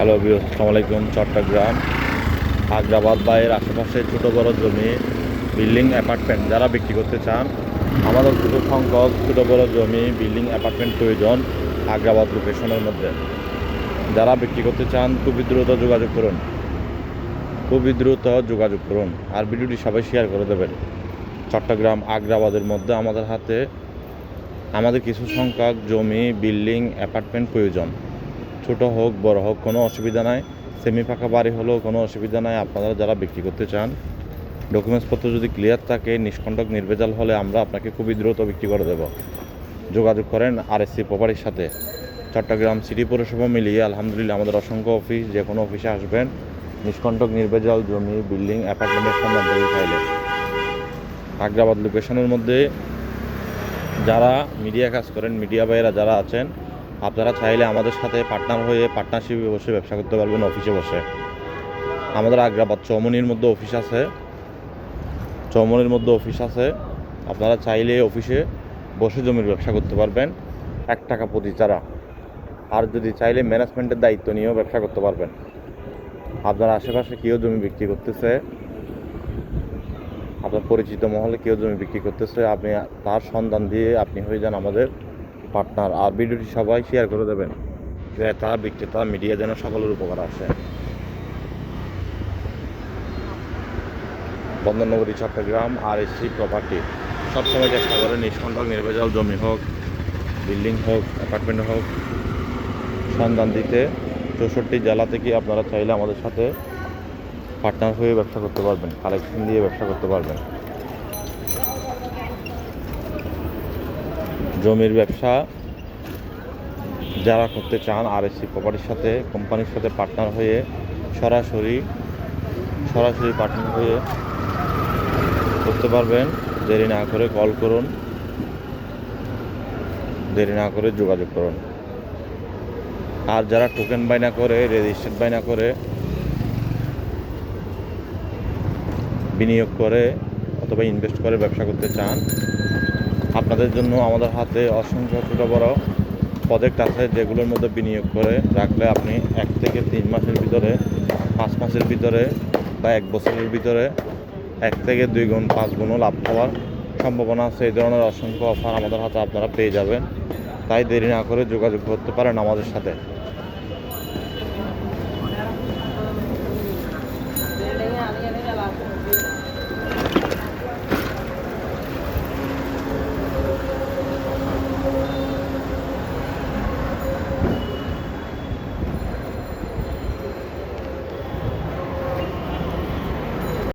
Hello আসসালামু আলাইকুম, চট্টগ্রাম আগ্রাবাদ বা এর আশেপাশে ছোটো বড় জমি, বিল্ডিং, অ্যাপার্টমেন্ট যারা বিক্রি করতে চান, আমাদের কিছু সংখ্যক ছোটো বড় জমি, বিল্ডিং, অ্যাপার্টমেন্ট প্রয়োজন আগ্রাবাদ লোকেশনের মধ্যে। যারা বিক্রি করতে চান, খুবই দ্রুত যোগাযোগ করুন। খুবই দ্রুত যোগাযোগ করুন আর ভিডিওটি সবাই শেয়ার করে দেবেন। চট্টগ্রাম আগ্রাবাদের মধ্যে আমাদের হাতে আমাদের কিছু সংখ্যক জমি, বিল্ডিং, অ্যাপার্টমেন্ট প্রয়োজন। ছোট হোক, বড় হোক, কোনো অসুবিধা নাই। সেমি ফাঁকা বাড়ি হলেও কোনো অসুবিধা নাই। আপনারা যারা বিক্রি করতে চান ডকুমেন্টসপত্র যদি ক্লিয়ার থাকে, নিষ্কণ্টক, নির্ভেজাল হলে আমরা আপনাকে খুবই দ্রুত বিক্রি করে দেব। যোগাযোগ করেন আর এস সি প্রপার্টির সাথে। চট্টগ্রাম সিটি পৌরসভা মিলিয়ে আলহামদুলিল্লাহ আমাদের অসংখ্য অফিস যে কোনো অফিসে আসবেন। নিষ্কণ্টক, নির্ভেজাল, জমি বিল্ডিং অ্যাপার্টমেন্টের সন্ধান থেকে চাইলে আগ্রাবাদ লোকেশনের মধ্যে যারা মিডিয়া কাজ করেন মিডিয়া ভাইয়েরা যারা আছেন আপনারা চাইলে আমাদের সাথে পার্টনার হয়ে পার্টনারশিপে বসে ব্যবসা করতে পারবেন অফিসে বসে। আমাদের আগ্রাবাদ চৌমনির মধ্যে অফিস আছে। চৌমনির মধ্যে অফিস আছে। আপনারা চাইলে অফিসে বসে জমির ব্যবসা করতে পারবেন। এক টাকা প্রতি চারা। আর যদি চাইলে ম্যানেজমেন্টের দায়িত্ব নিয়েও ব্যবসা করতে পারবেন। আপনার আশেপাশে কেউ জমি বিক্রি করতেছে? আপনার পরিচিত মহলে কেউ জমি বিক্রি করতেছে? আপনি, তার সন্ধান দিয়ে আপনি হয়ে যান আমাদের পার্টনার আর ভিডিওটি সবাই শেয়ার করে দেবেন। ক্রেতা বিক্রেতা মিডিয়া যেন সকলের উপকার আসে। বন্দরনগরী, চট্টগ্রাম আর এসি প্রপার্টি সবসময় চেষ্টা করে নিষ্কণ্টক নির্ভেজাল জমি হোক বিল্ডিং হোক অ্যাপার্টমেন্ট হোক, সন্ধান দিতে। চৌষট্টি জেলা থেকে আপনারা চাইলে আমাদের সাথে পার্টনার হয়ে ব্যবসা করতে পারবেন কালেকশন দিয়ে ব্যবসা করতে পারবেন। জমির ব্যবসা যারা করতে চান আর এসি প্রপার্টির সাথে, কোম্পানির সাথে পার্টনার হয়ে সরাসরি সরাসরি পার্টনার হয়ে করতে পারবেন। দেরি না করে কল করুন। দেরি না করে যোগাযোগ করুন। আর যারা টোকেন বাইনা করে রেজিস্টার্ড বাইনা করে, বিনিয়োগ করে অথবা ইনভেস্ট করে ব্যবসা করতে চান আপনাদের জন্য আমাদের হাতে অসংখ্য ছোটো বড় প্রজেক্ট আছে যেগুলোর মধ্যে বিনিয়োগ করে রাখলে আপনি এক থেকে তিন মাসের ভিতরে, পাঁচ মাসের ভিতরে বা এক বছরের ভিতরে এক থেকে দুই গুণ, পাঁচ গুণও লাভ হওয়ার সম্ভাবনা আছে। এই ধরনের অসংখ্য অফার আমাদের হাতে আপনারা পেয়ে যাবেন। তাই দেরি না করে যোগাযোগ করতে পারেন আমাদের সাথে।